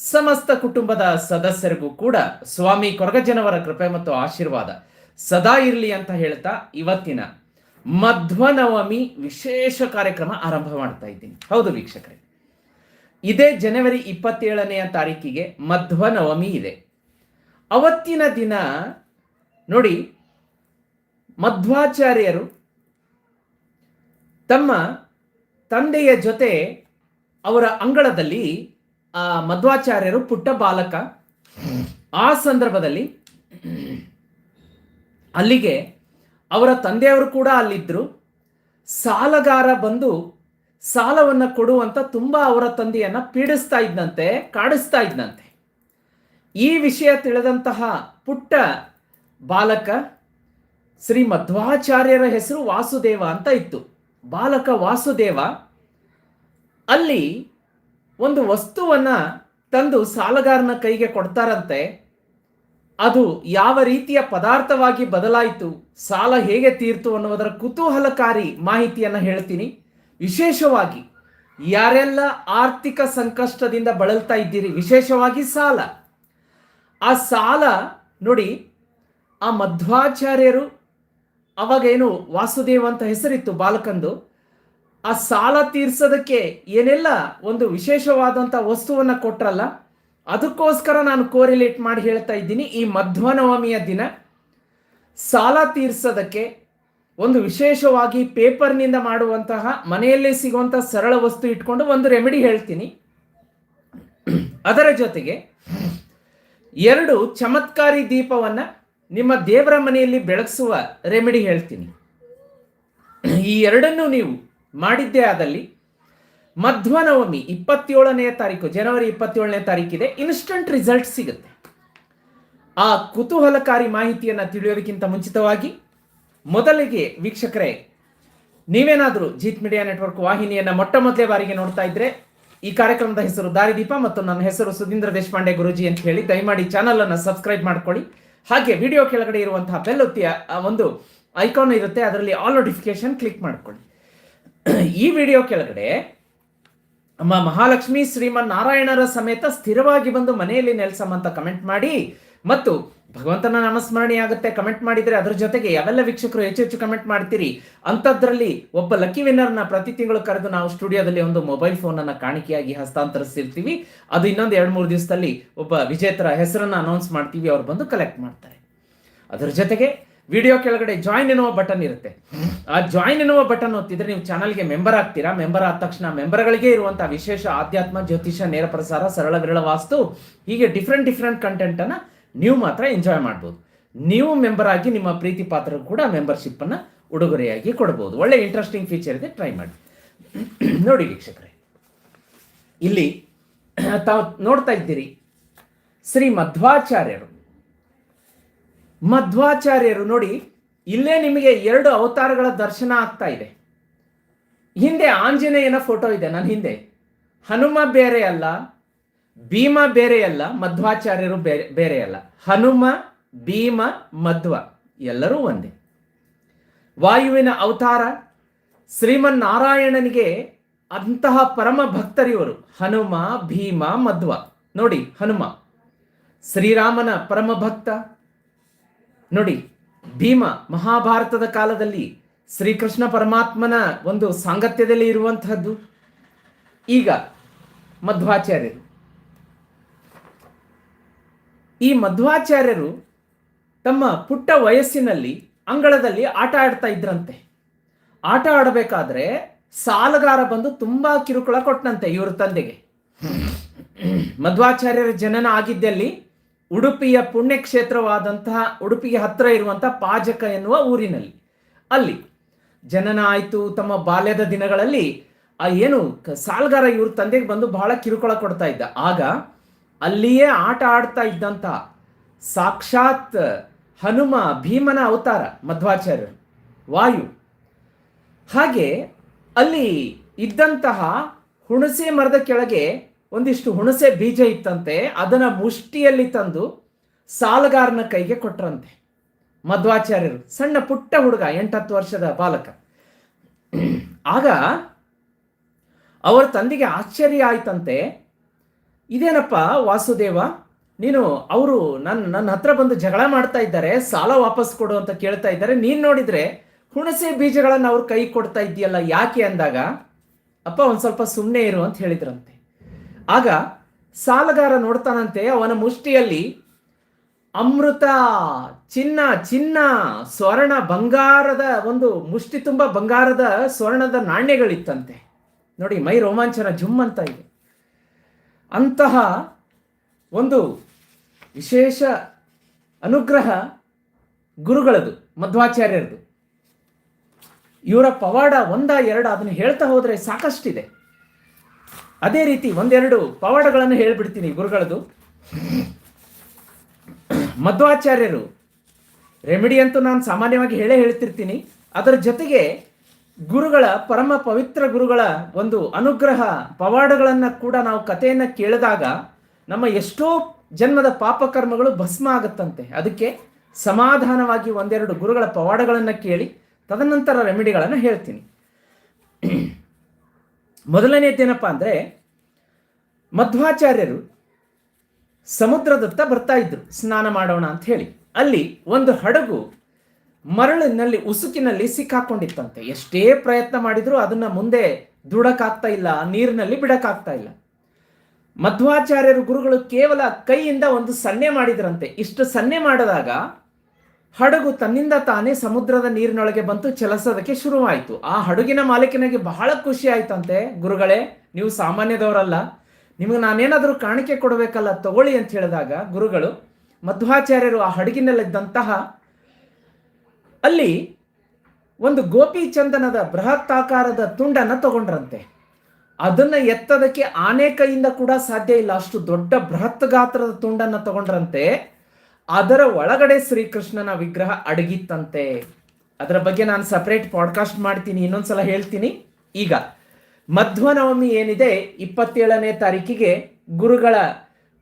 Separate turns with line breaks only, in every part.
ಸಮಸ್ತ ಕುಟುಂಬದ ಸದಸ್ಯರಿಗೂ ಕೂಡ ಸ್ವಾಮಿ ಕೊರಗಜ್ಜನವರ ಕೃಪೆ ಮತ್ತು ಆಶೀರ್ವಾದ ಸದಾ ಇರಲಿ ಅಂತ ಹೇಳ್ತಾ ಇವತ್ತಿನ ಮಧ್ವನವಮಿ ವಿಶೇಷ ಕಾರ್ಯಕ್ರಮ ಆರಂಭ ಮಾಡ್ತಾ ಇದ್ದೀನಿ. ಹೌದು ವೀಕ್ಷಕರೇ. ಇದೇ ಜನವರಿ ಇಪ್ಪತ್ತೇಳನೆಯ ತಾರೀಕಿಗೆ ಮಧ್ವನವಮಿ ಇದೆ. ಅವತ್ತಿನ ದಿನ ನೋಡಿ, ಮಧ್ವಾಚಾರ್ಯರು ತಮ್ಮ ತಂದೆಯ ಜೊತೆ ಅವರ ಅಂಗಳದಲ್ಲಿ ಆ, ಮಧ್ವಾಚಾರ್ಯರು ಪುಟ್ಟ ಬಾಲಕ. ಆ ಸಂದರ್ಭದಲ್ಲಿ ಅಲ್ಲಿಗೆ ಅವರ ತಂದೆಯವರು ಕೂಡ ಅಲ್ಲಿದ್ದರು ಸಾಲಗಾರ ಬಂದು ಸಾಲವನ್ನು ಕೊಡುವಂತ ತುಂಬ ಅವರ ತಂದೆಯನ್ನ ಪೀಡಿಸ್ತಾ ಇದ್ದಂತೆ ಕಾಡಿಸ್ತಾ ಇದ್ದಂತೆ ಈ ವಿಷಯ ತಿಳಿದಂತಹ ಪುಟ್ಟ ಬಾಲಕ ಶ್ರೀ ಮಧ್ವಾಚಾರ್ಯರ ಹೆಸರು ವಾಸುದೇವ ಅಂತ ಇತ್ತು. ಬಾಲಕ ವಾಸುದೇವ ಅಲ್ಲಿ ಒಂದು ವಸ್ತುವನ್ನ ತಂದು ಸಾಲಗಾರನ ಕೈಗೆ ಕೊಡ್ತಾರಂತೆ, ಅದು ಯಾವ ರೀತಿಯ ಪದಾರ್ಥವಾಗಿ ಬದಲಾಯಿತು, ಸಾಲ ಹೇಗೆ ತೀರ್ತು ಅನ್ನುವುದರ ಕುತೂಹಲಕಾರಿ ಮಾಹಿತಿಯನ್ನು ಹೇಳ್ತೀನಿ. ವಿಶೇಷವಾಗಿ, ಯಾರೆಲ್ಲ ಆರ್ಥಿಕ ಸಂಕಷ್ಟದಿಂದ ಬಳಲ್ತಾ ಇದ್ದೀರಿ, ವಿಶೇಷವಾಗಿ ಸಾಲ. ಆ ಸಾಲ ನೋಡಿ, ಆ ಮಧ್ವಾಚಾರ್ಯರು, ಅವಾಗೇನು ವಾಸುದೇವ ಅಂತ ಹೆಸರಿತ್ತು ಬಾಲಕಂದು ಆ ಸಾಲ ತೀರ್ಸೋದಕ್ಕೆ ಏನೆಲ್ಲ ಒಂದು ವಿಶೇಷವಾದಂಥ ವಸ್ತುವನ್ನು ಕೊಟ್ರಲ್ಲ, ಅದಕ್ಕೋಸ್ಕರ ನಾನು ಕೋರಿಲೇಟ್ ಮಾಡಿ ಹೇಳ್ತಾ ಇದ್ದೀನಿ, ಈ ಮಧ್ವನವಮಿಯ ದಿನ ಸಾಲ ತೀರ್ಸೋದಕ್ಕೆ ಒಂದು ವಿಶೇಷವಾಗಿ ಪೇಪರ್ನಿಂದ ಮಾಡುವಂತಹ, ಮನೆಯಲ್ಲೇ ಸಿಗುವಂಥ ಸರಳ ವಸ್ತು ಇಟ್ಕೊಂಡು ಒಂದು ರೆಮಿಡಿ ಹೇಳ್ತೀನಿ. ಅದರ ಜೊತೆಗೆ ಎರಡು ಚಮತ್ಕಾರಿ ದೀಪವನ್ನು ನಿಮ್ಮ ದೇವರ ಮನೆಯಲ್ಲಿ ಬೆಳಗಿಸುವ ರೆಮಿಡಿ ಹೇಳ್ತೀನಿ. ಈ ಎರಡನ್ನೂ ನೀವು ಮಾಡಿದ್ದೇ ಆದಲ್ಲಿ ಮಧ್ವನವಮಿ ಇಪ್ಪತ್ತೇಳನೇ ತಾರೀಕು, ಜನವರಿ ಇಪ್ಪತ್ತೇಳನೇ ತಾರೀಕಿದೆ ಇನ್ಸ್ಟಂಟ್ ರಿಸಲ್ಟ್ ಸಿಗುತ್ತೆ. ಆ ಕುತೂಹಲಕಾರಿ ಮಾಹಿತಿಯನ್ನು ತಿಳಿಯೋದಕ್ಕಿಂತ ಮುಂಚಿತವಾಗಿ ಮೊದಲಿಗೆ ವೀಕ್ಷಕರೇ, ನೀವೇನಾದರೂ ಜೀತ್ ಮೀಡಿಯಾ ನೆಟ್ವರ್ಕ್ ವಾಹಿನಿಯನ್ನು ಮೊಟ್ಟ ಮೊದಲೇ ಬಾರಿಗೆ ನೋಡ್ತಾ ಇದ್ರೆ, ಈ ಕಾರ್ಯಕ್ರಮದ ಹೆಸರು ದಾರಿದೀಪ ಮತ್ತು ನನ್ನ ಹೆಸರು ಸುಧೀಂದ್ರ ದೇಶಪಾಂಡೆ ಗುರುಜಿ ಅಂತ ಹೇಳಿ ದಯಮಾಡಿ ಚಾನಲ್ ಅನ್ನು ಸಬ್ಸ್ಕ್ರೈಬ್ ಮಾಡ್ಕೊಳ್ಳಿ. ಹಾಗೆ ವಿಡಿಯೋ ಕೆಳಗಡೆ ಇರುವಂತಹ ಬೆಲ್ಲೊತ್ತಿಯ ಒಂದು ಐಕಾನ್ ಇರುತ್ತೆ, ಅದರಲ್ಲಿ ಆಲ್ ನೋಟಿಫಿಕೇಶನ್ ಕ್ಲಿಕ್ ಮಾಡ್ಕೊಳ್ಳಿ. ಈ ವಿಡಿಯೋ ಕೆಳಗಡೆ ಅಮ್ಮ ಮಹಾಲಕ್ಷ್ಮಿ ಶ್ರೀಮನ್ ನಾರಾಯಣರ ಸಮೇತ ಸ್ಥಿರವಾಗಿ ಬಂದು ಮನೆಯಲ್ಲಿ ನೆಲೆಸಮ್ಮ ಅಂತ ಕಮೆಂಟ್ ಮಾಡಿ ಮತ್ತು ಭಗವಂತನ ನಾಮಸ್ಮರಣೆ ಆಗುತ್ತೆ ಕಮೆಂಟ್ ಮಾಡಿದ್ರೆ ಅದರ ಜೊತೆಗೆ ಯಾವೆಲ್ಲ ವೀಕ್ಷಕರು ಹೆಚ್ಚು ಹೆಚ್ಚು ಕಮೆಂಟ್ ಮಾಡ್ತೀರಿ ಅಂಥದ್ರಲ್ಲಿ ಒಬ್ಬ ಲಕ್ಕಿ ವಿನ್ನರ್ನ ಪ್ರತಿ ತಿಂಗಳು ಕರೆದು ನಾವು ಸ್ಟುಡಿಯೋದಲ್ಲಿ ಒಂದು ಮೊಬೈಲ್ ಫೋನ್ ಅನ್ನ ಕಾಣಿಕೆಯಾಗಿ ಹಸ್ತಾಂತರಿಸಿರ್ತೀವಿ ಅದು ಇನ್ನೊಂದು ಎರಡು ಮೂರು ದಿವಸದಲ್ಲಿ ಒಬ್ಬ ವಿಜೇತರ ಹೆಸರನ್ನ ಅನೌನ್ಸ್ ಮಾಡ್ತೀವಿ, ಅವ್ರು ಬಂದು ಕಲೆಕ್ಟ್ ಮಾಡ್ತಾರೆ. ಅದರ ಜೊತೆಗೆ ವಿಡಿಯೋ ಕೆಳಗಡೆ ಜಾಯಿನ್ ಎನ್ನುವ ಬಟನ್ ಇರುತ್ತೆ. ಆ ಜಾಯಿನ್ ಎನ್ನುವ ಬಟನ್ ಒತ್ತಿದ್ರೆ ನೀವು ಚಾನಲ್ಗೆ ಮೆಂಬರ್ ಆಗ್ತೀರಾ? ಮೆಂಬರ್ ಆದ ತಕ್ಷಣ ಮೆಂಬರ್ಗಳಿಗೆ ಇರುವಂತಹ ವಿಶೇಷ ಆಧ್ಯಾತ್ಮ, ಜ್ಯೋತಿಷ, ನೇರ ಪ್ರಸಾರ, ಸರಳ ವಿರಳ ವಾಸ್ತು, ಹೀಗೆ ಡಿಫ್ರೆಂಟ್ ಡಿಫ್ರೆಂಟ್ ಕಂಟೆಂಟ್ ಅನ್ನ ನೀವು ಮಾತ್ರ ಎಂಜಾಯ್ ಮಾಡ್ಬೋದು. ನೀವು ಮೆಂಬರ್ ಆಗಿ ನಿಮ್ಮ ಪ್ರೀತಿ ಪಾತ್ರ ಕೂಡ ಮೆಂಬರ್ಶಿಪ್ ಅನ್ನ ಉಡುಗೊರೆಯಾಗಿ ಕೊಡಬಹುದು ಒಳ್ಳೆ ಇಂಟ್ರೆಸ್ಟಿಂಗ್ ಫೀಚರ್ ಇದೆ ಟ್ರೈ ಮಾಡಿ. ನೋಡಿ ವೀಕ್ಷಕರೇ. ಇಲ್ಲಿ ತಾವು ನೋಡ್ತಾ ಇದ್ದೀರಿ ಶ್ರೀ ಮಧ್ವಾಚಾರ್ಯರು. ಮಧ್ವಾಚಾರ್ಯರು ನೋಡಿ, ಇಲ್ಲೇ ನಿಮಗೆ ಎರಡು ಅವತಾರಗಳ ದರ್ಶನ ಆಗ್ತಾ ಇದೆ. ಹಿಂದೆ ಆಂಜನೇಯನ ಫೋಟೋ ಇದೆ, ನನ್ನ ಹಿಂದೆ. ಹನುಮ ಬೇರೆ ಅಲ್ಲ, ಭೀಮ ಬೇರೆ ಅಲ್ಲ, ಮಧ್ವಾಚಾರ್ಯರು ಬೇರೆ ಬೇರೆ ಅಲ್ಲ. ಹನುಮ, ಭೀಮ, ಮಧ್ವ, ಎಲ್ಲರೂ ಒಂದೇ. ವಾಯುವಿನ ಅವತಾರ, ಶ್ರೀಮನ್ನಾರಾಯಣನಿಗೆ ಅಂತಹ ಪರಮ ಭಕ್ತರಿವರು, ಹನುಮ, ಭೀಮ, ಮಧ್ವ. ನೋಡಿ, ಹನುಮ. ಶ್ರೀರಾಮನ ಪರಮ ಭಕ್ತ ನೋಡಿ, ಭೀಮ ಮಹಾಭಾರತದ ಕಾಲದಲ್ಲಿ ಶ್ರೀಕೃಷ್ಣ ಪರಮಾತ್ಮನ ಒಂದು ಸಾಂಗತ್ಯದಲ್ಲಿ ಇರುವಂತಹದ್ದು. ಈಗ ಮಧ್ವಾಚಾರ್ಯರು. ಈ ಮಧ್ವಾಚಾರ್ಯರು ತಮ್ಮ ಪುಟ್ಟ ವಯಸ್ಸಿನಲ್ಲಿ ಅಂಗಳದಲ್ಲಿ ಆಟ ಆಡ್ತಾ ಇದ್ರಂತೆ. ಆಟ ಆಡಬೇಕಾದ್ರೆ ಸಾಲಗಾರ ಬಂದು ತುಂಬಾ ಕಿರುಕುಳ ಕೊಟ್ಟನಂತೆ ಇವರ ತಂದೆಗೆ. ಮಧ್ವಾಚಾರ್ಯರ ಜನನ ಆಗಿದ್ದಲ್ಲಿ ಉಡುಪಿಯ ಪುಣ್ಯಕ್ಷೇತ್ರವಾದಂತಹ, ಉಡುಪಿಗೆ ಹತ್ತಿರ ಇರುವಂತಹ ಪಾಜಕ ಎನ್ನುವ ಊರಿನಲ್ಲಿ. ಅಲ್ಲಿ ಜನನ ಆಯಿತು ತಮ್ಮ ಬಾಲ್ಯದ ದಿನಗಳಲ್ಲಿ ಆ ಏನು ಸಾಲ್ಗಾರ ಇವ್ರ ತಂದೆಗೆ ಬಂದು ಬಹಳ ಕಿರುಕುಳ ಕೊಡ್ತಾ ಇದ್ದ. ಆಗ ಅಲ್ಲಿಯೇ ಆಟ ಆಡ್ತಾ ಇದ್ದಂಥ ಸಾಕ್ಷಾತ್ ಹನುಮ, ಭೀಮನ ಅವತಾರ, ಮಧ್ವಾಚಾರ್ಯರು, ವಾಯು. ಹಾಗೆ ಅಲ್ಲಿ ಇದ್ದಂತಹ ಹುಣಸೆ ಮರದ ಕೆಳಗೆ ಒಂದಿಷ್ಟು ಹುಣಸೆ ಬೀಜ ಇತ್ತಂತೆ, ಅದನ್ನು ಮುಷ್ಟಿಯಲ್ಲಿ ತಂದು ಸಾಲಗಾರನ ಕೈಗೆ ಕೊಟ್ರಂತೆ. ಮಧ್ವಾಚಾರ್ಯರು, ಸಣ್ಣ ಪುಟ್ಟ ಹುಡುಗ, ಎಂಟತ್ತು ವರ್ಷದ ಬಾಲಕ. ಆಗ ಅವರ ತಂದೆಗೆ ಆಶ್ಚರ್ಯ ಆಯ್ತಂತೆ, ಇದೇನಪ್ಪ ವಾಸುದೇವ, ನೀನು ಅವರು ನನ್ನ ನನ್ನ ಹತ್ರ ಬಂದು ಜಗಳ ಮಾಡ್ತಾ ಇದ್ದಾರೆ, ಸಾಲ ವಾಪಸ್ ಕೊಡು ಅಂತ ಕೇಳ್ತಾ ಇದ್ದಾರೆ, ನೀನು ನೋಡಿದ್ರೆ ಹುಣಸೆ ಬೀಜಗಳನ್ನು ಅವ್ರ ಕೈ ಕೊಡ್ತಾ ಇದೆಯಲ್ಲ ಯಾಕೆ ಅಂದಾಗ, ಅಪ್ಪ ಒಂದು ಸ್ವಲ್ಪ ಸುಮ್ಮನೆ ಇರು ಅಂತ ಹೇಳಿದ್ರಂತೆ. ಆಗ ಸಾಲಗಾರ ನೋಡ್ತಾನಂತೆ ಅವನ ಮುಷ್ಟಿಯಲ್ಲಿ ಅಮೃತ, ಚಿನ್ನ ಚಿನ್ನ, ಸ್ವರ್ಣ, ಬಂಗಾರದ ಒಂದು ಮುಷ್ಟಿ ತುಂಬ ಬಂಗಾರದ ಸ್ವರ್ಣದ ನಾಣ್ಯಗಳಿತ್ತಂತೆ. ನೋಡಿ, ಮೈ ರೋಮಾಂಚನ ಜುಮ್ ಅಂತ ಇದೆ. ಅಂತಹ ಒಂದು ವಿಶೇಷ ಅನುಗ್ರಹ ಗುರುಗಳದು, ಮಧ್ವಾಚಾರ್ಯರದು. ಇವರ ಪವಾಡ ಒಂದ ಎರಡ ಅದನ್ನು ಹೇಳ್ತಾ ಹೋದರೆ ಸಾಕಷ್ಟಿದೆ. ಅದೇ ರೀತಿ ಒಂದೆರಡು ಪವಾಡಗಳನ್ನು ಹೇಳಿಬಿಡ್ತೀನಿ ಗುರುಗಳದು. ಮಧ್ವಾಚಾರ್ಯರು, ರೆಮಿಡಿ ಅಂತೂ ನಾನು ಸಾಮಾನ್ಯವಾಗಿ ಹೇಳೇ ಹೇಳ್ತಿರ್ತೀನಿ. ಅದರ ಜೊತೆಗೆ ಗುರುಗಳ, ಪರಮ ಪವಿತ್ರ ಗುರುಗಳ ಒಂದು ಅನುಗ್ರಹ ಪವಾಡಗಳನ್ನು ಕೂಡ ನಾವು ಕಥೆಯನ್ನು ಕೇಳಿದಾಗ ನಮ್ಮ ಎಷ್ಟೋ ಜನ್ಮದ ಪಾಪಕರ್ಮಗಳು ಭಸ್ಮ ಆಗುತ್ತಂತೆ. ಅದಕ್ಕೆ ಸಮಾಧಾನವಾಗಿ ಒಂದೆರಡು ಗುರುಗಳ ಪವಾಡಗಳನ್ನು ಕೇಳಿ, ತದನಂತರ ರೆಮಿಡಿಗಳನ್ನು ಹೇಳ್ತೀನಿ. ಮೊದಲನೇದೇನಪ್ಪ ಅಂದರೆ ಮಧ್ವಾಚಾರ್ಯರು ಸಮುದ್ರದತ್ತ ಬರ್ತಾ ಇದ್ರು, ಸ್ನಾನ ಮಾಡೋಣ ಅಂತ ಹೇಳಿ. ಅಲ್ಲಿ ಒಂದು ಹಡಗು ಮರಳಿನಲ್ಲಿ, ಉಸುಕಿನಲ್ಲಿ ಸಿಕ್ಕಾಕೊಂಡಿತ್ತಂತೆ. ಎಷ್ಟೇ ಪ್ರಯತ್ನ ಮಾಡಿದರೂ ಅದನ್ನ ಮುಂದೆ ದುಡಕ್ಕಾಗ್ತಾ ಇಲ್ಲ, ನೀರಿನಲ್ಲಿ ಬಿಡಕಾಗ್ತಾ ಇಲ್ಲ. ಮಧ್ವಾಚಾರ್ಯರು ಗುರುಗಳು ಕೇವಲ ಕೈಯಿಂದ ಒಂದು ಸನ್ನೆ ಮಾಡಿದ್ರಂತೆ. ಇಷ್ಟು ಸನ್ನೆ ಮಾಡಿದಾಗ ಹಡಗು ತನ್ನಿಂದ ತಾನೇ ಸಮುದ್ರದ ನೀರಿನೊಳಗೆ ಬಂತು, ಚಲಿಸೋದಕ್ಕೆ ಶುರುವಾಯಿತು. ಆ ಹಡಗಿನ ಮಾಲೀಕನಿಗೆ ಬಹಳ ಖುಷಿ ಆಯ್ತಂತೆ. ಗುರುಗಳೇ, ನೀವು ಸಾಮಾನ್ಯದವರಲ್ಲ. ನಿಮಗೆ ನಾನೇನಾದರೂ ಕಾಣಿಕೆ ಕೊಡಬೇಕಲ್ಲ, ತಗೊಳ್ಳಿ ಅಂತ ಹೇಳಿದಾಗ ಗುರುಗಳು, ಮಧ್ವಾಚಾರ್ಯರು ಆ ಹಡಗಿನಲ್ಲಿದ್ದಂತಹ ಅಲ್ಲಿ ಒಂದು ಗೋಪಿ ಚಂದನದ ಬೃಹತ್ತಾಕಾರದ ತುಂಡನ್ನು ತಗೊಂಡ್ರಂತೆ. ಅದನ್ನು ಎತ್ತದಕ್ಕೆ ಆನೆ ಕೈಯಿಂದ ಕೂಡ ಸಾಧ್ಯ ಇಲ್ಲ. ಅಷ್ಟು ದೊಡ್ಡ ಬೃಹತ್ ಗಾತ್ರದ ತುಂಡನ್ನು ತಗೊಂಡ್ರಂತೆ. ಅದರ ಒಳಗಡೆ ಶ್ರೀಕೃಷ್ಣನ ವಿಗ್ರಹ ಅಡಗಿತ್ತಂತೆ. ಅದರ ಬಗ್ಗೆ ನಾನು ಸಪ್ರೇಟ್ ಪಾಡ್ಕಾಸ್ಟ್ ಮಾಡ್ತೀನಿ, ಇನ್ನೊಂದ್ಸಲ ಹೇಳ್ತೀನಿ. ಈಗ, ಮಧ್ವನವಮಿ ಏನಿದೆ, ಇಪ್ಪತ್ತೇಳನೇ ತಾರೀಕಿಗೆ ಗುರುಗಳ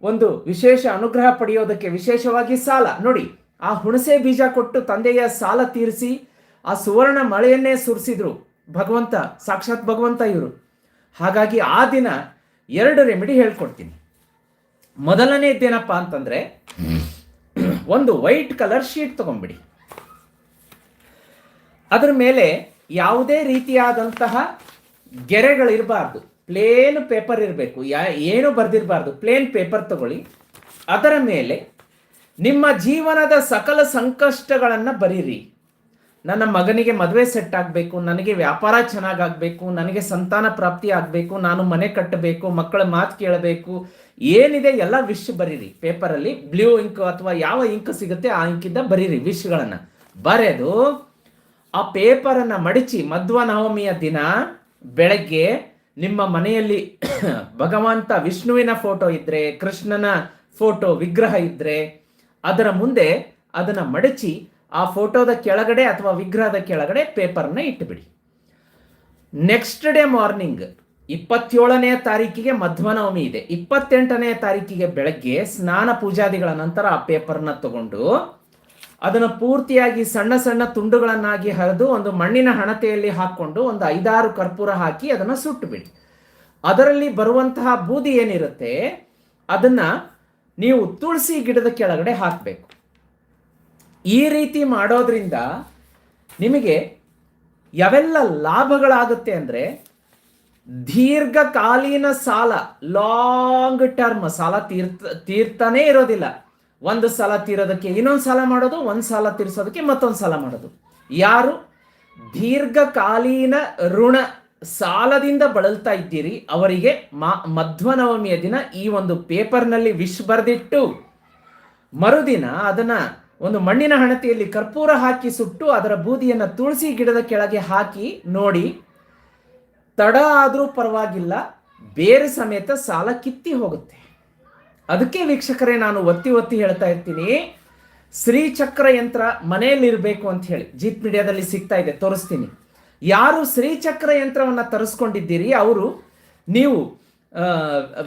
ಒಂದು ವಿಶೇಷ ಅನುಗ್ರಹ ಪಡೆಯೋದಕ್ಕೆ ವಿಶೇಷವಾಗಿ ಸಾಲ. ನೋಡಿ, ಆ ಹುಣಸೆ ಬೀಜ ಕೊಟ್ಟು ತಂದೆಯ ಸಾಲ ತೀರಿಸಿ, ಆ ಸುವರ್ಣ ಮಳೆಯನ್ನೇ ಸುರಿಸಿದ್ರು ಭಗವಂತ, ಸಾಕ್ಷಾತ್ ಭಗವಂತ ಇವರು. ಹಾಗಾಗಿ ಆ ದಿನ ಎರಡು ರೆಮಿಡಿ ಹೇಳ್ಕೊಡ್ತೀನಿ. ಮೊದಲನೇದ್ದೇನಪ್ಪ ಅಂತಂದ್ರೆ ಒಂದು ವೈಟ್ ಕಲರ್ ಶೀಟ್ ತಗೊಂಡ್ಬಿಡಿ. ಅದರ ಮೇಲೆ ಯಾವುದೇ ರೀತಿಯಾದಂತಹ ಗೆರೆಗಳಿರಬಾರ್ದು. ಪ್ಲೇನ್ ಪೇಪರ್ ಇರಬೇಕು. ಯಾ, ಏನು ಬರೆದಿರಬಾರ್ದು. ಪ್ಲೇನ್ ಪೇಪರ್ ತಗೊಳ್ಳಿ. ಅದರ ಮೇಲೆ ನಿಮ್ಮ ಜೀವನದ ಸಕಲ ಸಂಕಷ್ಟಗಳನ್ನು ಬರೀರಿ. ನನ್ನ ಮಗನಿಗೆ ಮದುವೆ ಸೆಟ್ ಆಗಬೇಕು, ನನಗೆ ವ್ಯಾಪಾರ ಚೆನ್ನಾಗಾಗಬೇಕು ನನಗೆ ಸಂತಾನ ಪ್ರಾಪ್ತಿ ಆಗಬೇಕು, ನಾನು ಮನೆ ಕಟ್ಟಬೇಕು, ಮಕ್ಕಳ ಮಾತು ಕೇಳಬೇಕು ಏನಿದೆ ಎಲ್ಲ ವಿಶ್ ಬರೀರಿ. ಪೇಪರಲ್ಲಿ ಬ್ಲೂ ಇಂಕ್ ಅಥವಾ ಯಾವ ಇಂಕ್ ಸಿಗುತ್ತೆ ಆ ಇಂಕಿಂದ ಬರೀರಿ ವಿಶ್ಗಳನ್ನು ಬರೆದು ಆ ಪೇಪರನ್ನು ಮಡಚಿ ಮಧ್ವ ನವಮಿಯ ದಿನ ಬೆಳಗ್ಗೆ ನಿಮ್ಮ ಮನೆಯಲ್ಲಿ ಭಗವಂತ ವಿಷ್ಣುವಿನ ಫೋಟೋ ಇದ್ದರೆ ಕೃಷ್ಣನ ಫೋಟೋ ವಿಗ್ರಹ ಇದ್ದರೆ ಅದರ ಮುಂದೆ ಅದನ್ನು ಮಡಚಿ ಆ ಫೋಟೋದ ಕೆಳಗಡೆ ಅಥವಾ ವಿಗ್ರಹದ ಕೆಳಗಡೆ ಪೇಪರ್ನ ಇಟ್ಟುಬಿಡಿ ನೆಕ್ಸ್ಟ್ ಡೇ ಮಾರ್ನಿಂಗ್ ಇಪ್ಪತ್ತೇಳನೇ ತಾರೀಕಿಗೆ ಮಧ್ವನವಮಿ ಇದೆ. ಇಪ್ಪತ್ತೆಂಟನೇ ತಾರೀಕಿಗೆ ಬೆಳಗ್ಗೆ ಸ್ನಾನ ಪೂಜಾದಿಗಳ ನಂತರ ಆ ಪೇಪರ್ನ ತಗೊಂಡು ಅದನ್ನು ಪೂರ್ತಿಯಾಗಿ ಸಣ್ಣ ಸಣ್ಣ ತುಂಡುಗಳನ್ನಾಗಿ ಹರಿದು ಒಂದು ಮಣ್ಣಿನ ಹಣತೆಯಲ್ಲಿ ಹಾಕ್ಕೊಂಡು ಒಂದು ಐದಾರು ಕರ್ಪೂರ ಹಾಕಿ ಅದನ್ನು ಸುಟ್ಟು ಬಿಡಿ ಅದರಲ್ಲಿ ಬರುವಂತಹ ಬೂದಿ ಏನಿರುತ್ತೆ, ಅದನ್ನ ನೀವು ತುಳಸಿ ಗಿಡದ ಕೆಳಗಡೆ ಹಾಕಬೇಕು. ಈ ರೀತಿ ಮಾಡೋದ್ರಿಂದ ನಿಮಗೆ ಯಾವೆಲ್ಲ ಲಾಭಗಳಾಗುತ್ತೆ ಅಂದರೆ ದೀರ್ಘಕಾಲೀನ ಸಾಲ ಲಾಂಗ್ ಟರ್ಮ್ ಸಾಲ ತೀರ್ತ ತೀರ್ತಾನೇ ಇರೋದಿಲ್ಲ. ಒಂದು ಸಾಲ ತೀರೋದಕ್ಕೆ ಇನ್ನೊಂದು ಸಾಲ ಮಾಡೋದು, ಒಂದು ಸಾಲ ತೀರಿಸೋದಕ್ಕೆ ಮತ್ತೊಂದು ಸಾಲ ಮಾಡೋದು. ಯಾರು? ದೀರ್ಘಕಾಲೀನ ಋಣ ಸಾಲದಿಂದ ಬಳಲ್ತಾ ಇದ್ದೀರಿ, ಅವರಿಗೆ ಮಧ್ವನವಮಿಯ ದಿನ ಈ ಒಂದು ಪೇಪರ್ನಲ್ಲಿ ವಿಶ್ ಬರೆದಿಟ್ಟು, ಮರುದಿನ ಅದನ್ನ ಒಂದು ಮಣ್ಣಿನ ಹಣತೆಯಲ್ಲಿ ಕರ್ಪೂರ ಹಾಕಿ ಸುಟ್ಟು ಅದರ ಬೂದಿಯನ್ನು ತುಳಸಿ ಗಿಡದ ಕೆಳಗೆ ಹಾಕಿ ನೋಡಿ ತಡ ಆದರೂ ಪರವಾಗಿಲ್ಲ, ಬೇರೆ ಸಮೇತ ಸಾಲ ಕಿತ್ತಿ ಹೋಗುತ್ತೆ. ಅದಕ್ಕೆ ವೀಕ್ಷಕರೇ, ನಾನು ಒತ್ತಿ ಒತ್ತಿ ಹೇಳ್ತಾ ಇರ್ತೀನಿ. ಶ್ರೀಚಕ್ರ ಯಂತ್ರ ಮನೆಯಲ್ಲಿರಬೇಕು ಅಂತ ಹೇಳಿ ಜೀತ್ ಮೀಡಿಯಾದಲ್ಲಿ ಸಿಗ್ತಾ ಇದೆ, ತೋರಿಸ್ತೀನಿ. ಯಾರು ಶ್ರೀಚಕ್ರ ಯಂತ್ರವನ್ನು ತರಿಸ್ಕೊಂಡಿದ್ದೀರಿ, ಅವರು ನೀವು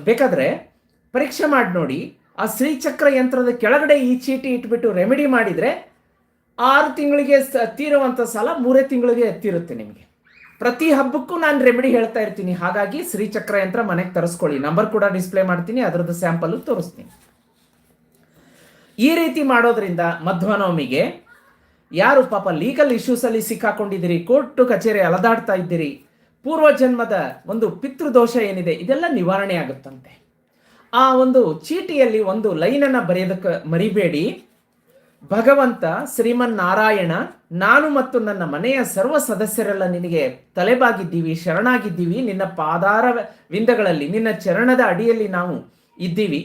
ಬೇಕಾದರೆ ಪರೀಕ್ಷೆ ಮಾಡಿ ನೋಡಿ, ಆ ಶ್ರೀಚಕ್ರ ಯಂತ್ರದ ಕೆಳಗಡೆ ಈ ಚೀಟಿ ಇಟ್ಬಿಟ್ಟು ರೆಮಿಡಿ ಮಾಡಿದರೆ, ಆರು ತಿಂಗಳಿಗೆ ತೀರುವಂಥ ಸಾಲ ಮೂರೇ ತಿಂಗಳಿಗೆ ಎತ್ತಿರುತ್ತೆ ನಿಮಗೆ. ಪ್ರತಿ ಹಬ್ಬಕ್ಕೂ ನಾನು ರೆಮಿಡಿ ಹೇಳ್ತಾ ಇರ್ತೀನಿ. ಹಾಗಾಗಿ ಶ್ರೀಚಕ್ರ ಯಂತ್ರ ಮನೆಗೆ ತರಿಸ್ಕೊಳ್ಳಿ. ನಂಬರ್ ಕೂಡ ಡಿಸ್ಪ್ಲೇ ಮಾಡ್ತೀನಿ, ಅದರದ್ದು ಸ್ಯಾಂಪಲ್ ತೋರಿಸ್ತೀನಿ. ಈ ರೀತಿ ಮಾಡೋದ್ರಿಂದ ಮಧ್ವನವಮಿಗೆ ಯಾರು ಪಾಪ ಲೀಗಲ್ ಇಶ್ಯೂಸ್ ಅಲ್ಲಿ ಸಿಕ್ಕಾಕೊಂಡಿದ್ದೀರಿ ಕೋರ್ಟು ಕಚೇರಿ ಅಲದಾಡ್ತಾ ಇದ್ದೀರಿ ಪೂರ್ವ ಜನ್ಮದ ಒಂದು ಪಿತೃದೋಷ ಏನಿದೆ, ಇದೆಲ್ಲ ನಿವಾರಣೆ ಆಗುತ್ತಂತೆ. ಆ ಒಂದು ಚೀಟಿಯಲ್ಲಿ ಒಂದು ಲೈನನ್ನು ಬರೆಯೋದಕ್ಕೆ ಮರಿಬೇಡಿ. ಭಗವಂತ ಶ್ರೀಮನ್ನಾರಾಯಣ, ನಾನು ಮತ್ತು ನನ್ನ ಮನೆಯ ಸರ್ವ ಸದಸ್ಯರೆಲ್ಲ ನಿನಗೆ ತಲೆಬಾಗಿದ್ದೀವಿ, ಶರಣಾಗಿದ್ದೀವಿ. ನಿನ್ನ ಪಾದಾರ ವಿಂದಗಳಲ್ಲಿ, ನಿನ್ನ ಚರಣದ ಅಡಿಯಲ್ಲಿ ನಾವು ಇದ್ದೀವಿ.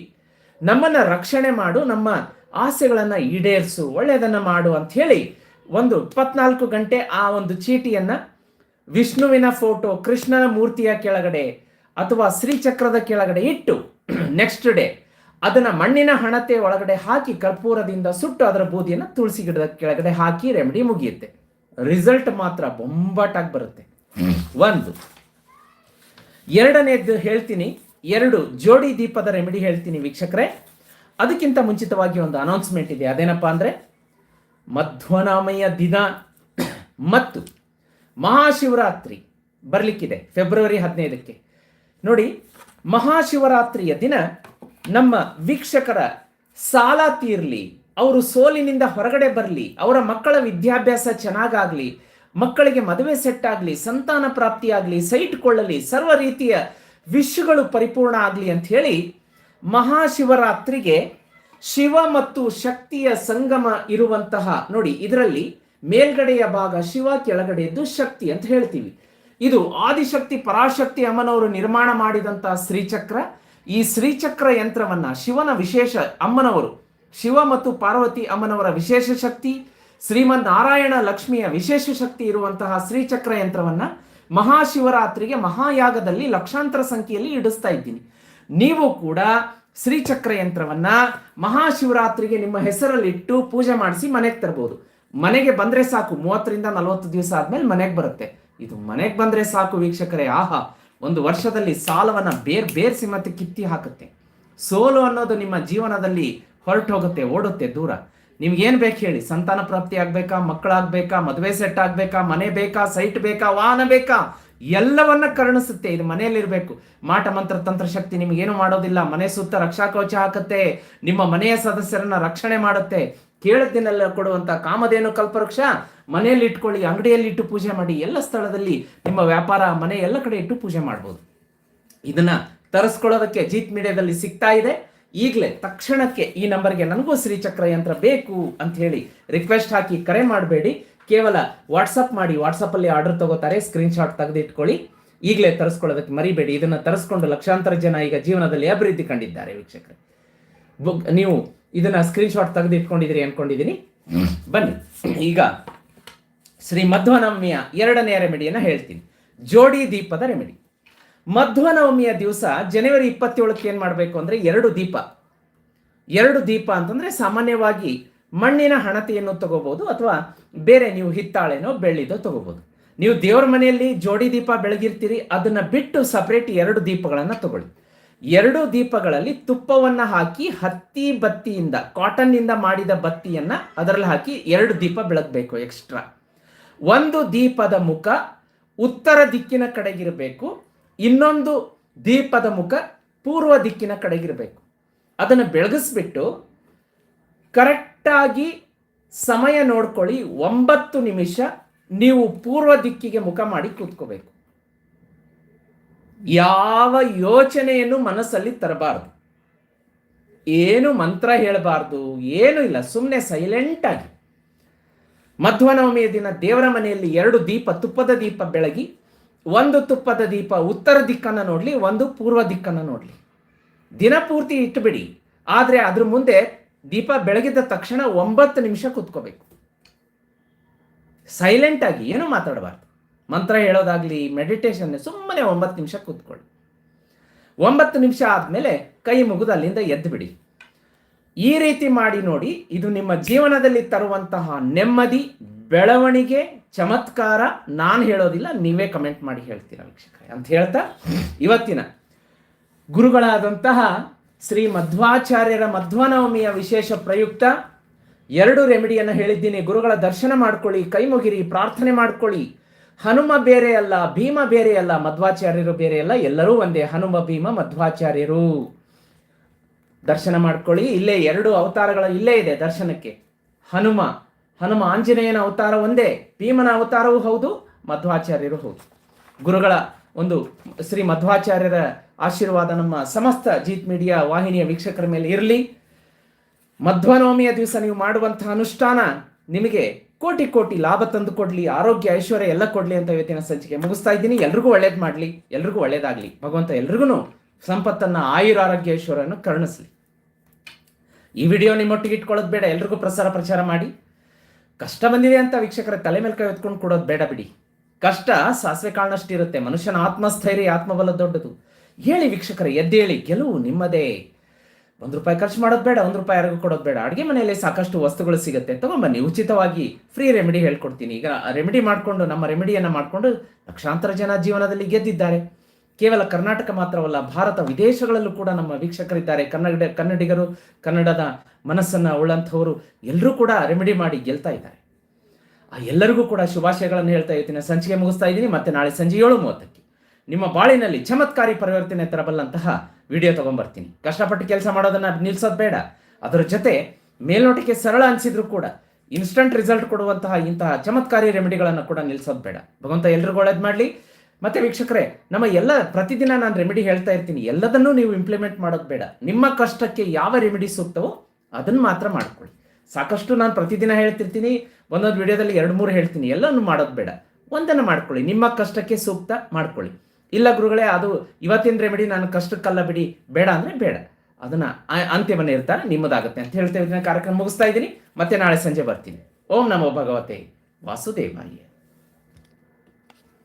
ನಮ್ಮನ್ನು ರಕ್ಷಣೆ ಮಾಡು, ನಮ್ಮ ಆಸೆಗಳನ್ನು ಈಡೇರಿಸು, ಒಳ್ಳೆಯದನ್ನು ಮಾಡು ಅಂತ ಹೇಳಿ ಒಂದು ಇಪ್ಪತ್ನಾಲ್ಕು ಗಂಟೆ ಆ ಒಂದು ಚೀಟಿಯನ್ನು ವಿಷ್ಣುವಿನ ಫೋಟೋ, ಕೃಷ್ಣನ ಮೂರ್ತಿಯ ಕೆಳಗಡೆ ಅಥವಾ ಶ್ರೀಚಕ್ರದ ಕೆಳಗಡೆ ಇಟ್ಟು ನೆಕ್ಸ್ಟ್ ಡೇ ಅದನ್ನ ಮಣ್ಣಿನ ಹಣತೆ ಒಳಗಡೆ ಹಾಕಿ ಕರ್ಪೂರದಿಂದ ಸುಟ್ಟು ಅದರ ಬೂದಿಯನ್ನು ತುಳಸಿ ಗಿಡದ ಕೆಳಗಡೆ ಹಾಕಿ ರೆಮಿಡಿ ಮುಗಿಯುತ್ತೆ. ರಿಸಲ್ಟ್ ಮಾತ್ರ ಬೊಂಬಾಟಾಗಿ ಬರುತ್ತೆ. ಒಂದು ಎರಡನೇದು ಹೇಳ್ತೀನಿ ಎರಡು ಜೋಡಿ ದೀಪದ ರೆಮಿಡಿ ಹೇಳ್ತೀನಿ ವೀಕ್ಷಕರೇ. ಅದಕ್ಕಿಂತ ಮುಂಚಿತವಾಗಿ ಒಂದು ಅನೌನ್ಸ್ಮೆಂಟ್ ಇದೆ. ಅದೇನಪ್ಪ ಅಂದ್ರೆ ಮಧ್ವನಾಮಯ ದಿನ ಮತ್ತು ಮಹಾಶಿವರಾತ್ರಿ ಬರಲಿಕ್ಕಿದೆ ಫೆಬ್ರವರಿ ಹದಿನೈದಕ್ಕೆ. ನೋಡಿ ಮಹಾಶಿವರಾತ್ರಿಯ ದಿನ ನಮ್ಮ ವೀಕ್ಷಕರ ಸಾಲ ತೀರ್ಲಿ, ಅವರು ಸೋಲಿನಿಂದ ಹೊರಗಡೆ ಬರಲಿ, ಅವರ ಮಕ್ಕಳ ವಿದ್ಯಾಭ್ಯಾಸ ಚೆನ್ನಾಗಾಗಲಿ, ಮಕ್ಕಳಿಗೆ ಮದುವೆ ಸೆಟ್ ಆಗಲಿ, ಸಂತಾನ ಪ್ರಾಪ್ತಿಯಾಗಲಿ ಸೈಟ್ ಕೊಳ್ಳಲಿ, ಸರ್ವ ರೀತಿಯ ವಿಶ್ಗಳು ಪರಿಪೂರ್ಣ ಆಗಲಿ ಅಂತ ಹೇಳಿ ಮಹಾಶಿವರಾತ್ರಿಗೆ ಶಿವ ಮತ್ತು ಶಕ್ತಿಯ ಸಂಗಮ ಇರುವಂತಹ ನೋಡಿ ಇದರಲ್ಲಿ ಮೇಲ್ಗಡೆಯ ಭಾಗ ಶಿವ, ಕೆಳಗಡೆಯದ್ದು ಶಕ್ತಿ ಅಂತ ಹೇಳ್ತೀವಿ. ಇದು ಆದಿಶಕ್ತಿ, ಪರಾಶಕ್ತಿ ಅಮ್ಮನವರು ನಿರ್ಮಾಣ ಮಾಡಿದಂತಹ ಶ್ರೀಚಕ್ರ. ಈ ಶ್ರೀಚಕ್ರ ಯಂತ್ರವನ್ನ ಶಿವನ ವಿಶೇಷ ಅಮ್ಮನವರು, ಶಿವ ಮತ್ತು ಪಾರ್ವತಿ ಅಮ್ಮನವರ ವಿಶೇಷ ಶಕ್ತಿ ಶ್ರೀಮನ್ ನಾರಾಯಣ ಲಕ್ಷ್ಮಿಯ ವಿಶೇಷ ಶಕ್ತಿ ಇರುವಂತಹ ಶ್ರೀಚಕ್ರ ಯಂತ್ರವನ್ನ ಮಹಾಶಿವರಾತ್ರಿಗೆ ಮಹಾಯಾಗದಲ್ಲಿ ಲಕ್ಷಾಂತರ ಸಂಖ್ಯೆಯಲ್ಲಿ ಇಡಿಸ್ತಾ ಇದ್ದೀನಿ. ನೀವು ಕೂಡ ಶ್ರೀಚಕ್ರ ಯಂತ್ರವನ್ನ ಮಹಾಶಿವರಾತ್ರಿಗೆ ನಿಮ್ಮ ಹೆಸರಲ್ಲಿ ಇಟ್ಟು ಪೂಜೆ ಮಾಡಿಸಿ ಮನೆಗೆ ತರಬಹುದು ಮನೆಗೆ ಬಂದ್ರೆ ಸಾಕು, ಮೂವತ್ತರಿಂದ ನಲವತ್ತು ದಿವಸ ಆದ್ಮೇಲೆ ಮನೆಗೆ ಬರುತ್ತೆ. ಇದು ಮನೆಗೆ ಬಂದ್ರೆ ಸಾಕು ವೀಕ್ಷಕರೇ, ಆಹಾ. ಒಂದು ವರ್ಷದಲ್ಲಿ ಸಾಲವನ್ನ ಬೇರ್ ಬೇರ್ಸಿ ಮತ್ತೆ ಕಿತ್ತಿ ಹಾಕುತ್ತೆ. ಸೋಲು ಅನ್ನೋದು ನಿಮ್ಮ ಜೀವನದಲ್ಲಿ ಹೊರಟು ಹೋಗುತ್ತೆ, ಓಡುತ್ತೆ ದೂರ. ನಿಮ್ಗೇನು ಬೇಕು ಹೇಳಿ? ಸಂತಾನ ಪ್ರಾಪ್ತಿ ಆಗ್ಬೇಕಾ? ಮಕ್ಕಳಾಗ್ಬೇಕಾ? ಮದುವೆ ಸೆಟ್ ಆಗ್ಬೇಕಾ? ಮನೆ ಬೇಕಾ? ಸೈಟ್ ಬೇಕಾ? ವಾಹನ ಬೇಕಾ? ಎಲ್ಲವನ್ನ ಕರುಣಿಸುತ್ತೆ, ಇದು ಮನೆಯಲ್ಲಿರಬೇಕು. ಮಾಟ, ಮಂತ್ರ, ತಂತ್ರ ಶಕ್ತಿ ನಿಮ್ಗೇನು ಮಾಡೋದಿಲ್ಲ. ಮನೆ ಸುತ್ತ ರಕ್ಷಾ ಕವಚ ಹಾಕುತ್ತೆ. ನಿಮ್ಮ ಮನೆಯ ಸದಸ್ಯರನ್ನ ರಕ್ಷಣೆ ಮಾಡುತ್ತೆ. ಕೇಳದಿನೆಲ್ಲ ಕೊಡುವಂತ ಕಾಮಧೇನು ಕಲ್ಪವೃಕ್ಷ, ಮನೆಯಲ್ಲಿ ಇಟ್ಕೊಳ್ಳಿ, ಅಂಗಡಿಯಲ್ಲಿ ಇಟ್ಟು ಪೂಜೆ ಮಾಡಿ, ಎಲ್ಲ ಸ್ಥಳದಲ್ಲಿ ನಿಮ್ಮ ವ್ಯಾಪಾರ, ಮನೆ ಎಲ್ಲ ಕಡೆ ಇಟ್ಟು ಪೂಜೆ ಮಾಡ್ಬೋದು. ಇದನ್ನ ತರಿಸ್ಕೊಳ್ಳೋದಕ್ಕೆ ಜೀತ್ ಮೀಡಿಯಾದಲ್ಲಿ ಸಿಗ್ತಾ ಇದೆ. ಈಗಲೇ ತಕ್ಷಣಕ್ಕೆ ಈ ನಂಬರ್ಗೆ ನನಗೂ ಶ್ರೀಚಕ್ರ ಯಂತ್ರ ಬೇಕು ಅಂತ ಹೇಳಿ ರಿಕ್ವೆಸ್ಟ್ ಹಾಕಿ ಕರೆ ಮಾಡಬೇಡಿ. ಕೇವಲ ವಾಟ್ಸಪ್ ಮಾಡಿ ವಾಟ್ಸಪ್ಪಲ್ಲಿ ಆರ್ಡರ್ ತಗೋತಾರೆ ಸ್ಕ್ರೀನ್ಶಾಟ್ ತೆಗೆದಿಟ್ಕೊಳ್ಳಿ ಈಗಲೇ ತರಿಸ್ಕೊಳ್ಳೋದಕ್ಕೆ ಮರಿಬೇಡಿ. ಇದನ್ನು ತರಿಸ್ಕೊಂಡು ಲಕ್ಷಾಂತರ ಜನ ಈಗ ಜೀವನದಲ್ಲಿ ಅಭಿವೃದ್ಧಿ ಕಂಡಿದ್ದಾರೆ ವೀಕ್ಷಕರೇ. ಬುಕ್ ನೀವು ಇದನ್ನ ಸ್ಕ್ರೀನ್ಶಾಟ್ ತೆಗೆದಿಟ್ಕೊಂಡಿದ್ದೀರಿ ಅನ್ಕೊಂಡಿದ್ದೀನಿ. ಬನ್ನಿ. ಈಗ ಶ್ರೀ ಮಧ್ವನವಮಿಯ ಎರಡನೇ ರೆಮಿಡಿಯನ್ನು ಹೇಳ್ತೀನಿ. ಜೋಡಿ ದೀಪದ ರೆಮಿಡಿ. ಮಧ್ವನವಮಿಯ ದಿವಸ ಜನವರಿ ಇಪ್ಪತ್ತೇಳಕ್ಕೆ ಏನು ಮಾಡಬೇಕು ಅಂದರೆ ಎರಡು ದೀಪ. ಎರಡು ದೀಪ ಅಂತಂದ್ರೆ ಸಾಮಾನ್ಯವಾಗಿ ಮಣ್ಣಿನ ಹಣತೆಯನ್ನು ತಗೋಬಹುದು ಅಥವಾ ಬೇರೆ ನೀವು ಹಿತ್ತಾಳೆನೋ ಬೆಳ್ಳಿದೋ ತಗೋಬಹುದು ನೀವು ದೇವರ ಮನೆಯಲ್ಲಿ ಜೋಡಿ ದೀಪ ಬೆಳಗಿರ್ತೀರಿ, ಅದನ್ನ ಬಿಟ್ಟು ಸಪ್ರೇಟ್ ಎರಡು ದೀಪಗಳನ್ನು ತಗೊಳ್ಳಿ. ಎರಡು ದೀಪಗಳಲ್ಲಿ ತುಪ್ಪವನ್ನ ಹಾಕಿ ಹತ್ತಿ ಬತ್ತಿಯಿಂದ ಕಾಟನ್ ಮಾಡಿದ ಬತ್ತಿಯನ್ನ ಅದರಲ್ಲಿ ಹಾಕಿ ಎರಡು ದೀಪ ಬೆಳಗಬೇಕು ಎಕ್ಸ್ಟ್ರಾ ಒಂದು ದೀಪದ ಮುಖ ಉತ್ತರ ದಿಕ್ಕಿನ ಕಡೆಗಿರಬೇಕು, ಇನ್ನೊಂದು ದೀಪದ ಮುಖ ಪೂರ್ವ ದಿಕ್ಕಿನ ಕಡೆಗಿರಬೇಕು. ಅದನ್ನು ಬೆಳಗಿಸ್ಬಿಟ್ಟು ಕರೆಕ್ಟಾಗಿ ಸಮಯ ನೋಡ್ಕೊಳ್ಳಿ, ಒಂಬತ್ತು ನಿಮಿಷ ನೀವು ಪೂರ್ವ ದಿಕ್ಕಿಗೆ ಮುಖ ಮಾಡಿ ಕೂತ್ಕೋಬೇಕು. ಯಾವ ಯೋಚನೆಯನ್ನು ಮನಸ್ಸಲ್ಲಿ ತರಬಾರದು. ಏನು ಮಂತ್ರ ಹೇಳಬಾರ್ದು, ಏನು ಇಲ್ಲ ಸುಮ್ಮನೆ ಸೈಲೆಂಟ್ ಆಗಿ. ಮಧ್ವನವಮಿಯ ದಿನ ದೇವರ ಮನೆಯಲ್ಲಿ ಎರಡು ದೀಪ, ತುಪ್ಪದ ದೀಪ ಬೆಳಗಿ, ಒಂದು ತುಪ್ಪದ ದೀಪ ಉತ್ತರ ದಿಕ್ಕನ್ನು ನೋಡಲಿ, ಒಂದು ಪೂರ್ವ ದಿಕ್ಕನ್ನು ನೋಡಲಿ. ದಿನ ಪೂರ್ತಿ ಇಟ್ಟುಬಿಡಿ ಆದರೆ ಅದ್ರ ಮುಂದೆ ದೀಪ ಬೆಳಗಿದ ತಕ್ಷಣ ಒಂಬತ್ತು ನಿಮಿಷ ಕೂತ್ಕೋಬೇಕು. ಸೈಲೆಂಟ್ ಆಗಿ ಏನೂ ಮಾತಾಡಬಾರ್ದು. ಮಂತ್ರ ಹೇಳೋದಾಗ್ಲಿ ಮೆಡಿಟೇಷನ್ ಸುಮ್ಮನೆ ಒಂಬತ್ತು ನಿಮಿಷ ಕೂತ್ಕೊಳ್ಳಿ. ಒಂಬತ್ತು ನಿಮಿಷ ಆದಮೇಲೆ ಕೈ ಮುಗಿದು ಅಲ್ಲಿಂದ ಎದ್ದು ಬಿಡಿ. ಈ ರೀತಿ ಮಾಡಿ ನೋಡಿ, ಇದು ನಿಮ್ಮ ಜೀವನದಲ್ಲಿ ತರುವಂತಹ ನೆಮ್ಮದಿ, ಬೆಳವಣಿಗೆ, ಚಮತ್ಕಾರ. ನಾನು ಹೇಳೋದಿಲ್ಲ, ನೀವೇ ಕಮೆಂಟ್ ಮಾಡಿ ಹೇಳ್ತೀರಾ ವೀಕ್ಷಕರೇ? ಅಂತ ಹೇಳ್ತಾ, ಇವತ್ತಿನ ಗುರುಗಳಾದಂತಹ ಶ್ರೀ ಮಧ್ವಾಚಾರ್ಯರ ಮಧ್ವನವಮಿಯ ವಿಶೇಷ ಪ್ರಯುಕ್ತ ಎರಡು ರೆಮಿಡಿಯನ್ನು ಹೇಳಿದ್ದೀನಿ. ಗುರುಗಳ ದರ್ಶನ ಮಾಡ್ಕೊಳ್ಳಿ ಕೈ ಮುಗಿರಿ ಪ್ರಾರ್ಥನೆ ಮಾಡ್ಕೊಳ್ಳಿ. ಹನುಮ ಬೇರೆ ಅಲ್ಲ, ಭೀಮ ಬೇರೆ ಅಲ್ಲ, ಮಧ್ವಾಚಾರ್ಯರು ಬೇರೆ ಅಲ್ಲ, ಎಲ್ಲರೂ ಒಂದೇ. ಹನುಮ, ಭೀಮ, ಮಧ್ವಾಚಾರ್ಯರು. ದರ್ಶನ ಮಾಡ್ಕೊಳ್ಳಿ. ಇಲ್ಲೇ ಎರಡು ಅವತಾರಗಳ ಇಲ್ಲೇ ಇದೆ ದರ್ಶನಕ್ಕೆ. ಹನುಮ ಹನುಮ ಆಂಜನೇಯನ ಅವತಾರ ಒಂದೇ, ಭೀಮನ ಅವತಾರವೂ ಹೌದು, ಮಧ್ವಾಚಾರ್ಯರು ಹೌದು. ಗುರುಗಳ ಒಂದು ಶ್ರೀ ಮಧ್ವಾಚಾರ್ಯರ ಆಶೀರ್ವಾದ ನಮ್ಮ ಸಮಸ್ತ ಜೀತ್ ಮೀಡಿಯಾ ವಾಹಿನಿಯ ವೀಕ್ಷಕರ ಮೇಲೆ ಇರಲಿ. ಮಧ್ವನವಮಿಯ ದಿವಸ ನೀವು ಮಾಡುವಂತಹ ಅನುಷ್ಠಾನ ನಿಮಗೆ ಕೋಟಿ ಕೋಟಿ ಲಾಭ ತಂದು ಕೊಡಲಿ, ಆರೋಗ್ಯ, ಐಶ್ವರ್ಯ ಎಲ್ಲ ಕೊಡ್ಲಿ ಅಂತ ಇವತ್ತಿನ ಸಂಚಿಕೆ ಮುಗಿಸ್ತಾ ಇದ್ದೀನಿ. ಎಲ್ರಿಗೂ ಒಳ್ಳೇದು ಮಾಡಲಿ, ಎಲ್ರಿಗೂ ಒಳ್ಳೇದಾಗ್ಲಿ. ಭಗವಂತ ಎಲ್ರಿಗೂ ಸಂಪತ್ತನ್ನ ಆಯುರ, ಆರೋಗ್ಯ, ಐಶ್ವರ್ಯವನ್ನು ಕರುಣಿಸ್ಲಿ. ಈ ವಿಡಿಯೋ ನಿಮ್ಮೊಟ್ಟಿಗೆ ಇಟ್ಕೊಳ್ಳೋದು ಬೇಡ, ಎಲ್ರಿಗೂ ಪ್ರಸಾರ ಪ್ರಚಾರ ಮಾಡಿ. ಕಷ್ಟ ಬಂದಿದೆ ಅಂತ ವೀಕ್ಷಕರ ತಲೆ ಮೇಲೆ ಕೈ ಎತ್ಕೊಂಡು ಕೊಡೋದು ಬೇಡ ಬಿಡಿ. ಕಷ್ಟ ಸಾಸಿವೆ ಕಾಳನಷ್ಟಿರುತ್ತೆ, ಮನುಷ್ಯನ ಆತ್ಮಸ್ಥೈರ್ಯ, ಆತ್ಮಬಲ ದೊಡ್ಡದು. ಹೇಳಿ ವೀಕ್ಷಕರ, ಎದ್ದೇಳಿ, ಗೆಲುವು ನಿಮ್ಮದೇ. ಒಂದು ರೂಪಾಯಿ ಖರ್ಚು ಮಾಡೋದು ಬೇಡ, ಒಂದು ರೂಪಾಯಿ ಯಾರಿಗೂ ಕೊಡೋದು ಬೇಡ. ಅಡುಗೆ ಮನೆಯಲ್ಲಿ ಸಾಕಷ್ಟು ವಸ್ತುಗಳು ಸಿಗುತ್ತೆ. ತಗೊಂಬನ್ನಿ ಉಚಿತವಾಗಿ ಫ್ರೀ ರೆಮಿಡಿ ಹೇಳ್ಕೊಡ್ತೀನಿ. ಈಗ ರೆಮಿಡಿ ಮಾಡಿಕೊಂಡು, ನಮ್ಮ ರೆಮಿಡಿಯನ್ನು ಮಾಡಿಕೊಂಡು ಲಕ್ಷಾಂತರ ಜನ ಜೀವನದಲ್ಲಿ ಗೆದ್ದಿದ್ದಾರೆ. ಕೇವಲ ಕರ್ನಾಟಕ ಮಾತ್ರವಲ್ಲ, ಭಾರತ ವಿದೇಶಗಳಲ್ಲೂ ಕೂಡ ನಮ್ಮ ವೀಕ್ಷಕರಿದ್ದಾರೆ. ಕನ್ನಡ, ಕನ್ನಡಿಗರು, ಕನ್ನಡದ ಮನಸ್ಸನ್ನು ಉಳ್ಳಂಥವರು ಎಲ್ಲರೂ ಕೂಡ ರೆಮಿಡಿ ಮಾಡಿ ಗೆಲ್ತಾ ಇದ್ದಾರೆ. ಆ ಎಲ್ಲರಿಗೂ ಕೂಡ ಶುಭಾಶಯಗಳನ್ನು ಹೇಳ್ತಾ ಇರ್ತೀನಿ. ಸಂಚಿಕೆ ಮುಗಿಸ್ತಾ ಇದ್ದೀನಿ. ಮತ್ತೆ ನಾಳೆ ಸಂಜೆ ಏಳು ಮೂವತ್ತಕ್ಕೆ. ನಿಮ್ಮ ಬಾಳಿನಲ್ಲಿ ಚಮತ್ಕಾರಿ ಪರಿವರ್ತನೆ ತರಬಲ್ಲಂತಹ ವಿಡಿಯೋ ತಗೊಂಬರ್ತೀನಿ. ಕಷ್ಟಪಟ್ಟು ಕೆಲಸ ಮಾಡೋದನ್ನ ನಿಲ್ಸೋದು ಬೇಡ. ಅದರ ಜೊತೆ ಮೇಲ್ನೋಟಕ್ಕೆ ಸರಳ ಅನಿಸಿದ್ರು ಕೂಡ ಇನ್ಸ್ಟಂಟ್ ರಿಸಲ್ಟ್ ಕೊಡುವಂತಹ ಇಂತಹ ಚಮತ್ಕಾರಿ ರೆಮಿಡಿಗಳನ್ನು ಕೂಡ ನಿಲ್ಸೋದು ಬೇಡ. ಭಗವಂತ ಎಲ್ರಿಗೂ ಒಳ್ಳೇದು ಮಾಡಲಿ. ಮತ್ತೆ ವೀಕ್ಷಕರೇ, ನಮ್ಮ ಎಲ್ಲ ಪ್ರತಿದಿನ ನಾನು ರೆಮಿಡಿ ಹೇಳ್ತಾ ಇರ್ತೀನಿ. ಎಲ್ಲದನ್ನೂ ನೀವು ಇಂಪ್ಲಿಮೆಂಟ್ ಮಾಡೋದು ಬೇಡ. ನಿಮ್ಮ ಕಷ್ಟಕ್ಕೆ ಯಾವ ರೆಮಿಡಿ ಸೂಕ್ತವೋ ಅದನ್ನು ಮಾತ್ರ ಮಾಡ್ಕೊಳ್ಳಿ. ಸಾಕಷ್ಟು ನಾನು ಪ್ರತಿದಿನ ಹೇಳ್ತಿರ್ತೀನಿ. ಒಂದೊಂದು ವಿಡಿಯೋದಲ್ಲಿ ಎರಡು ಮೂರು ಹೇಳ್ತೀನಿ. ಎಲ್ಲನೂ ಮಾಡೋದು ಬೇಡ. ಒಂದನ್ನು ಮಾಡ್ಕೊಳ್ಳಿ. ನಿಮ್ಮ ಕಷ್ಟಕ್ಕೆ ಸೂಕ್ತ ಮಾಡ್ಕೊಳ್ಳಿ. ಇಲ್ಲ ಗುರುಗಳೇ, ಅದು ಇವತ್ತಿನ ರೆಮಿಡಿ ನಾನು ಕಷ್ಟಕ್ಕಲ್ಲ ಬಿಡಿ, ಬೇಡ ಅಂದರೆ ಬೇಡ. ಅದನ್ನು ಅಂತ್ಯವನ್ನು ಇರ್ತಾರೆ ನಿಮ್ಮದಾಗುತ್ತೆ ಅಂತ ಹೇಳ್ತಾ ಕಾರ್ಯಕ್ರಮ ಮುಗಿಸ್ತಾ ಇದ್ದೀನಿ. ಮತ್ತೆ ನಾಳೆ ಸಂಜೆ ಬರ್ತೀನಿ. ಓಂ ನಮೋ ಭಗವತೆ ವಾಸುದೇವಾಯ.